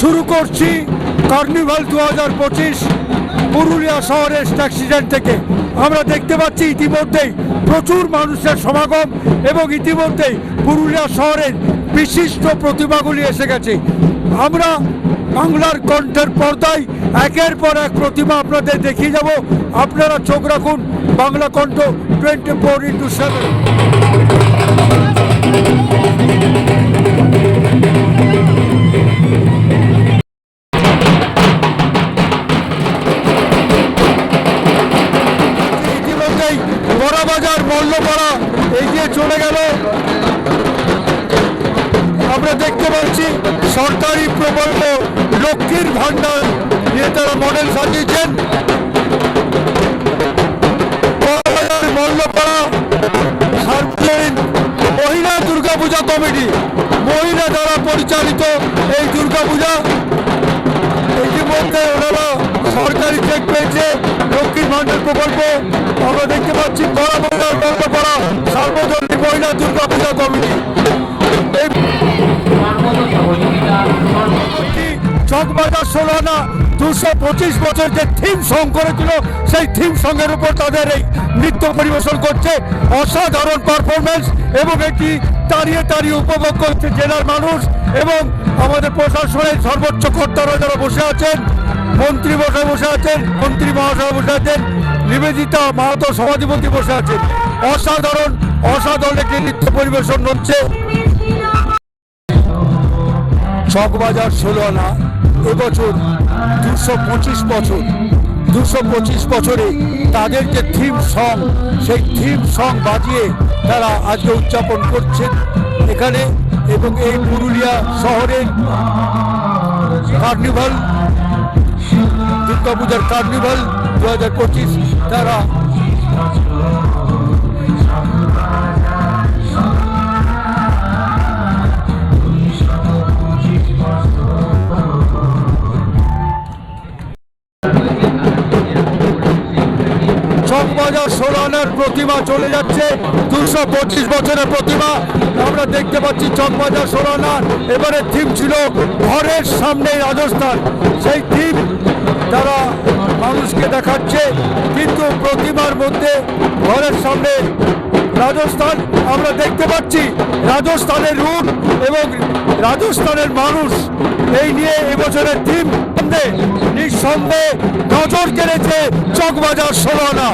শুরু করছি কার্নিভাল দু হাজার পঁচিশ পুরুলিয়া শহরের অ্যাক্সিডেন্ট থেকে। আমরা দেখতে পাচ্ছি ইতিমধ্যেই প্রচুর মানুষের সমাগম এবং ইতিমধ্যেই পুরুলিয়া শহরের বিশিষ্ট প্রতিমাগুলি এসে গেছে। আমরা বাংলার কণ্ঠের পর্দায় একের পর এক প্রতিমা আপনাদের দেখিয়ে যাব। আপনারা চোখ রাখুন Bangla Kantha twenty four into seven Barabazar Mallapara এগিয়ে চলে গেল। আমরা দেখতে পাচ্ছি সরকারি প্রকল্প লক্ষ্মীর ভান্ডার নিয়ে তারা মডেল সাজিয়েছেন। মল্লপাড়া মহিলা দুর্গাপূজা কমিটি, মহিলা দ্বারা পরিচালিত এই দুর্গাপূজা। ইতিমধ্যে ওনারা সরকারি চেক পেয়েছে। লক্ষ্মীর ভান্ডার প্রকল্প আমরা দেখতে পাচ্ছি বড়বাজার মল্লপাড়া সার্বজনীন মহিলা দুর্গাপূজা কমিটি। এই চকবাজার ষোলানা দুশো পঁচিশ বছর যে থিম সং করেছিল, সেই থিম সঙ্গের উপর তাদের এই নৃত্য পরিবেশন করছে। অসাধারণ পারফরমেন্স এবং এটি দাঁড়িয়ে দাঁড়িয়ে উপভোগ করছে জেলার মানুষ এবং আমাদের প্রশাসনের সর্বোচ্চ কর্তারা যারা বসে আছেন মন্ত্রী বসে বসে আছেন, মন্ত্রী মহাশয় বসে আছেন, নিবেদিতা মাহাতো সভাধিপতি বসে আছেন। অসাধারণ অসাধারণ একটি নৃত্য পরিবেশন হচ্ছে। চকবাজার ষোলো আনা, এবছর দুশো পঁচিশ বছর, দুশো পঁচিশ বছরে তাদের যে থিম সং সেই থিম সং বাজিয়ে তারা আজকে উদযাপন করছেন এখানে এবং এই পুরুলিয়া শহরের কার্নিভাল দুর্গাপূজার কার্নিভাল দু হাজার পঁচিশ তারা প্রতিমা চলে যাচ্ছে। দুশো পঁচিশ বছরের প্রতিমা। আমরা দেখতে পাচ্ছি চকবাজার সোলানার এবারে থিম ছিল ঘরের সামনে রাজস্থান। সেই থিম তারা মানুষকে দেখাচ্ছে। কিন্তু প্রতিমার মধ্যে ঘরের সামনে রাজস্থান। আমরা দেখতে পাচ্ছি রাজস্থানের রূপ এবং রাজস্থানের মানুষ। এই নিয়ে এবছরের থিম নিঃসন্দেহে নজর কেড়েছে চকবাজার সোলানা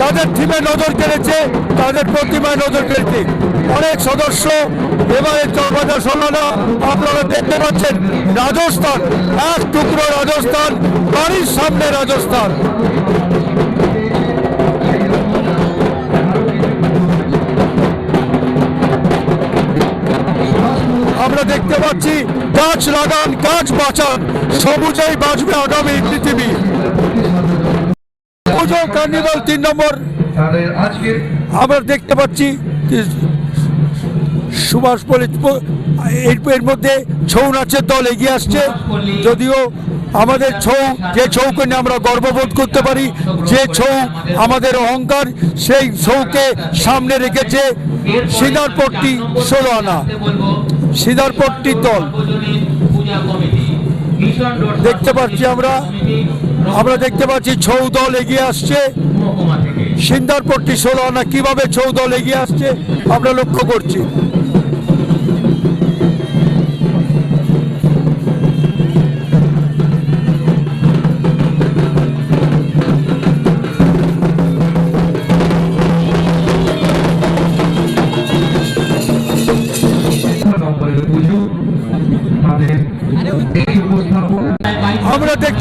তাদের থিমে নজর কেড়েছে, তাদের প্রতিমায় নজর কেড়েছে। অনেক সদস্য এবারে চকবাজার সোলানা আপনারা দেখতে পাচ্ছেন, রাজস্থান, এক টুকরো রাজস্থান, বাড়ির সামনে রাজস্থান। আমরা দেখতে পাচ্ছি গাছ লাগান, গাছ বাঁচান, সবুজেই বাঁচবে আগামী পৃথিবী। কার্নিভাল তিন নম্বর। আমরা দেখতে পাচ্ছি সুভাষ এর মধ্যে ছৌ নাচের দল এগিয়ে আসছে। যদিও আমাদের ছৌ, যে ছৌকে নিয়ে আমরা গর্ববোধ করতে পারি, যে ছৌ আমাদের অহংকার, সেই ছৌকে সামনে রেখেছে সিনারপট্টি ষোলো আনা। সিদারপট্টির দল। দেখতে পাচ্ছি আমরা আমরা দেখতে পাচ্ছি ছৌ দল এগিয়ে আসছে। সিন্দারপট্টি ষোলো না কীভাবে ছৌ দল এগিয়ে আসছে, আমরা লক্ষ্য করছি।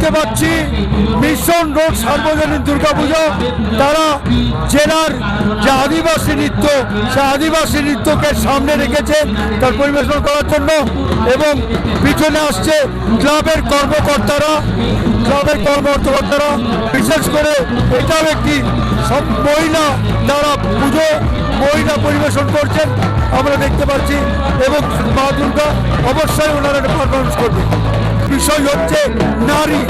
দেখতে পাচ্ছি মিশন রোড সার্বজনীন দুর্গাপুজো। তারা জেলার যে আদিবাসী নৃত্য, সে আদিবাসী নৃত্যকে সামনে রেখেছে তার পরিবেশন করার জন্য এবং পিছনে আসছে ক্লাবের কর্মকর্তারা ক্লাবের কর্মকর্তারা। বিশেষ করে এটাও একটি সব মহিলা তারা পুজো, মহিলা পরিবেশন করছেন, আমরা দেখতে পাচ্ছি। এবং মা দুর্গা অবশ্যই ওনারা পারফরমেন্স করবে। বিষয় হচ্ছে নারী।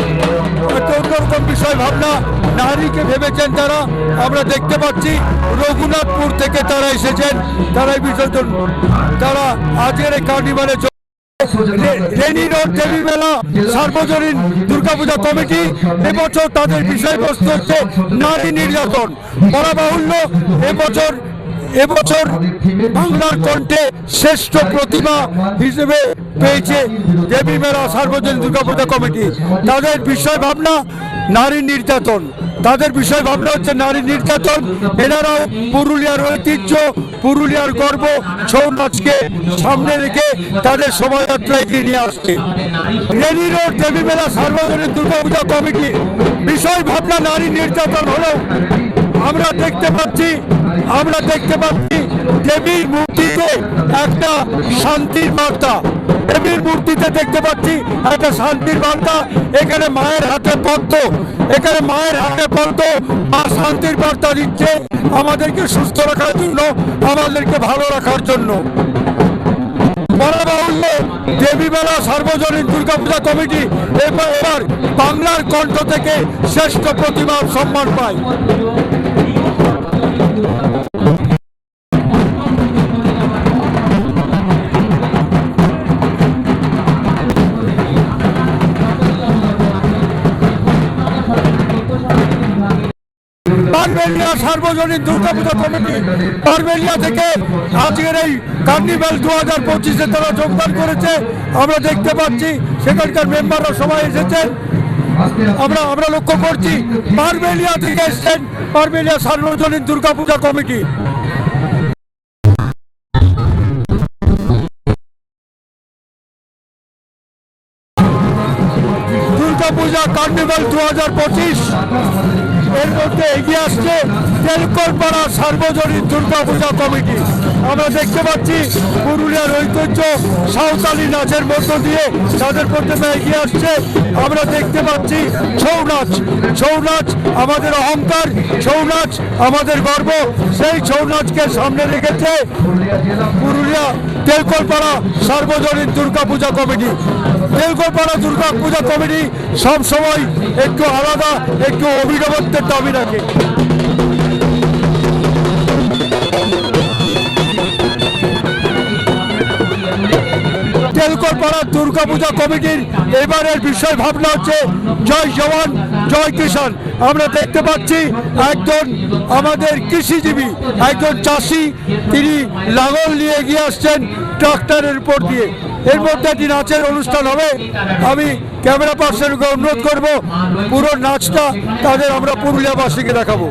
অন্যরকম বিষয় ভাবনা, নারীকে ভেবেছেন তারা। আমরা দেখতে পাচ্ছি রঘুনাথপুর থেকে তারা এসেছেন। তারা এই বিসর্জন তারা আজকের এই কার্নিভালে রোড সার্বজনীন দুর্গাপূজা কমিটি, এবছর তাদের বিষয়বস্তু হচ্ছে নারী নির্যাতন। বলা বাহুল্য এবছর এবছর বাংলার কণ্ঠে শ্রেষ্ঠ প্রতিমা হিসেবে পেয়েছে দেবী মেলা সার্বজনীন দুর্গাপূজা কমিটি। তাদের বিষয় ভাবনা, নারী নির্যাতন। তাদের বিষয় ভাবনা হচ্ছে নারী নির্যাতন। এনারাও পুরুলিয়ার ঐতিহ্য, পুরুলিয়ার গর্ব ছৌ নাচকে সামনে রেখে তাদের শোভাযাত্রা এগিয়ে নিয়ে আসছে। রেলি রোড দেবী মেলা সার্বজনীন দুর্গাপূজা কমিটি। বিষয় ভাবনা, নারী নির্যাতন হলেও আমরা দেখতে পাচ্ছি আমরা দেখতে পাচ্ছি দেবীর মূর্তিতে একটা শান্তির বার্তা। দেবীর মূর্তিতে দেখতে পাচ্ছি একটা শান্তির বার্তা। এখানে মায়ের হাতে পদ্ম। এখানে মায়ের হাতে পদ্ম মা শান্তির বার্তা দিচ্ছে আমাদেরকে সুস্থ রাখার জন্য, আমাদেরকে ভালো রাখার জন্য। বলা বাহুল্য দেবী মেলা সার্বজনীন দুর্গাপূজা কমিটি এবার এবার বাংলার কণ্ঠ থেকে শ্রেষ্ঠ প্রতিভার সম্মান পায়। পারবেলিয়া সার্বজনীন দুর্গাপূজা কমিটি পারবেলিয়া থেকে আজকের এই কার্নিভাল দু হাজার পঁচিশে তারা যোগদান করেছে। আমরা দেখতে পাচ্ছি, সেখানকার মেম্বাররা সবাই এসেছেন। আমরা আমরা লক্ষ্য করছি পারবেলিয়া থেকে এসছেন পারবেলিয়া সার্বজনীন দুর্গাপূজা কমিটি। দুর্গাপূজা কার্নিভাল দু হাজার পঁচিশ, এর মধ্যে এগিয়ে আসছে তেলকলপাড়া সার্বজনীন দুর্গাপূজা কমিটি। আমরা দেখতে পাচ্ছি পুরুলিয়ার ঐতিহ্য সাঁওতালি নাচের মধ্য দিয়ে তাদের প্রতিমা এগিয়ে আসছে, আমরা দেখতে পাচ্ছি ছৌ নাচ। ছৌ নাচ আমাদের অহংকার, ছৌ নাচ আমাদের গর্ব। সেই ছৌ নাচকে সামনে রেখেছে পুরুলিয়া তেলকলপাড়া সার্বজনীন দুর্গাপূজা কমিটি। তেলকলপাড়া দুর্গাপূজা কমিটি সব সময় একটু আলাদা, একটু অভিনবত্বের দাবি রাখে। তেলকলপাড়া দুর্গাপূজা কমিটির এবারের বিষয় ভাবনা হচ্ছে, জয় জওয়ান, জয় কিষান আমরা দেখতে পাচ্ছি একজন আমাদের কৃষিজীবী, একজন চাষি, তিনি লাঙল নিয়ে এগিয়ে আসছেন ট্রাক্টরের উপর দিয়ে। এর মধ্যে একটি নাচের অনুষ্ঠান হবে। আমি ক্যামেরা পার্সনকে অনুরোধ করব, পুরো নাচটা তাদের আমরা পুরুলিয়াবাসীকে দেখাবো।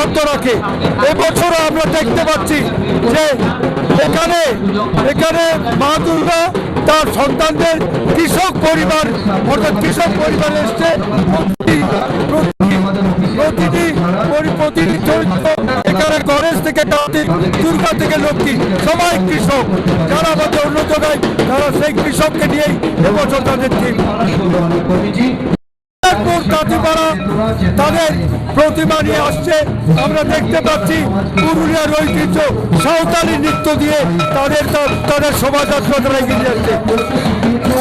একটি রাখে। এবছরও আমরা দেখতে পাচ্ছি যে এখানে এখানে মা দুর্গা তার সন্তানদের কৃষক পরিবার, অর্থাৎ কৃষক পরিবার এসছে। চরিত্র এখানে থেকে দুর্গা থেকে সবাই কৃষক। যারা তারা সেই কৃষককে নিয়েই এবছর তাদের নাগপুর কাতিপাড়া তাদের প্রতিমা নিয়ে আসছে। আমরা দেখতে পাচ্ছি পুরুলিয়ার ঐতিহ্য, সাঁওতালি নৃত্য দিয়ে তাদের তাদের শোভাযাত্রা তারা এগিয়ে যাচ্ছে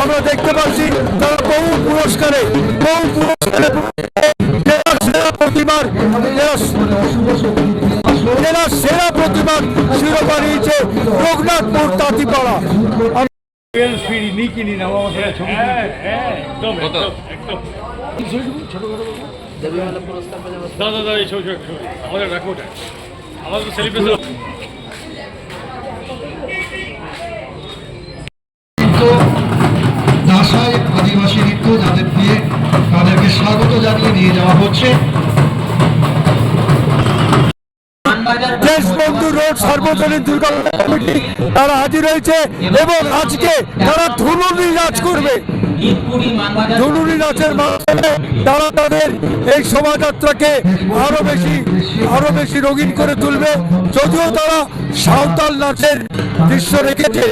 আমরা দেখতে পাচ্ছি তারা বহু পুরস্কারে বহু পুরস্কারে প্রতিমার সেরা প্রতিমার শিরোপা নিয়েছে রঘুনাথপুর তাঁতিপাড়া। দাদা দাদা এই ছবি ছবি ছবি। আমাদের রাখব ওটা আমাদের তো সেলিব্রেশন আদিবাসী নৃত্য যাদের দিয়ে তাদেরকে স্বাগত জানিয়ে নিয়ে যাওয়া হচ্ছে। দেশবন্ধু রোড সার্বজনীন দুর্গা কমিটি তারা হাজির হয়েছে এবং আজকে তারা ধুনুরি নাচ করবে। ধুনুরি নাচের মাধ্যমে তারা তাদের এই শোভাযাত্রাকে আরও বেশি আরও বেশি রঙিন করে তুলবে। যদিও তারা সাঁওতাল নাচের দৃশ্য রেখেছে,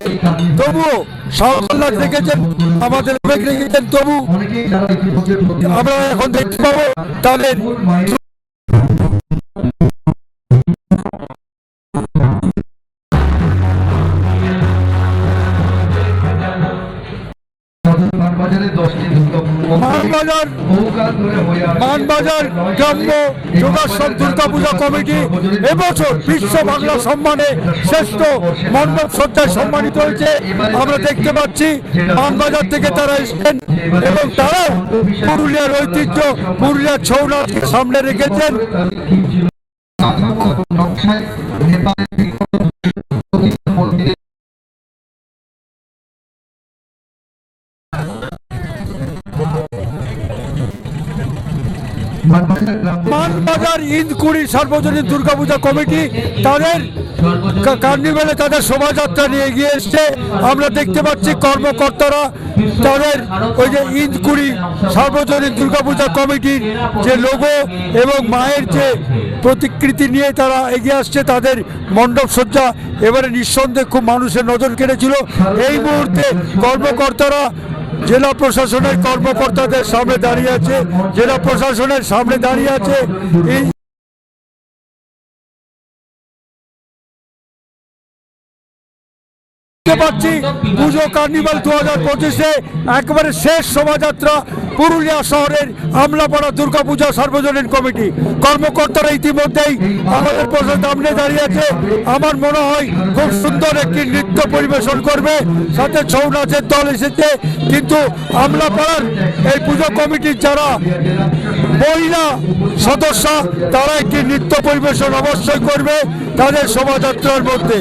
তবুও সাঁওতাল নাচ রেখেছেন আমাদের রেখেছেন তবু আমরা এখন দেখতে পাবো তাদের মানবাজারে দশটি মানবাজার বহুকাল ধরে হয়ে আসছে। মানবাজার গ্রাম্য যোগাসন দুর্গাপূজা কমিটি। এবছর বিশ্ব বাংলা সম্মানে শ্রেষ্ঠ মণ্ডপ সজ্জায় সম্মানিত হয়েছে। আমরা দেখতে পাচ্ছি মানবাজার থেকে তারা এসেছেন এবং তারাও পুরুলিয়ার ঐতিহ্য পুরুলিয়ার ছৌ নাচকে সামনে রেখেছেন। মানবাজার ইন্দকুড়ি সার্বজনীন দুর্গাপূজা কমিটি তাদের কা- কার্নিভ্যালে তাদের শোভাযাত্রা নিয়ে গিয়ে এসছে। আমরা দেখতে পাচ্ছি কর্মকর্তারা তাদের ওই যে ইন্দকুড়ি সার্বজনীন দুর্গাপূজা কমিটির যে লোগো এবং মায়ের যে প্রতিকৃতি নিয়ে তারা এগিয়ে আসছে, তাদের মণ্ডপ সজ্জা। এবারে নিঃসন্দেহে খুব মানুষের নজর কেড়েছিল এই মুহূর্তে কর্মকর্তারা জেলা প্রশাসনের কর্মকর্তাদের সামনে দাঁড়িয়ে আছে, জেলা প্রশাসনের সামনে দাঁড়িয়ে আছে। পাচ্ছি, পুজো কার্নিভাল দু হাজার পঁচিশে একবারে শেষ শোভাযাত্রা। পুরুলিয়া শহরের আমলাপাড়া দুর্গাপূজা সার্বজনীন কমিটি। কর্মকর্তারা ইতিমধ্যেই আমাদের সামনে দাঁড়িয়ে আছে। আমার মনে হয় খুব সুন্দর একটি নৃত্য পরিবেশন করবে। সাথে ছৌ নাচের দল এসেছে। কিন্তু আমলাপাড়ার এই পুজো কমিটির যারা মহিলা সদস্য, তারা একটি নৃত্য পরিবেশন অবশ্যই করবে তাদের শোভাযাত্রার মধ্যে।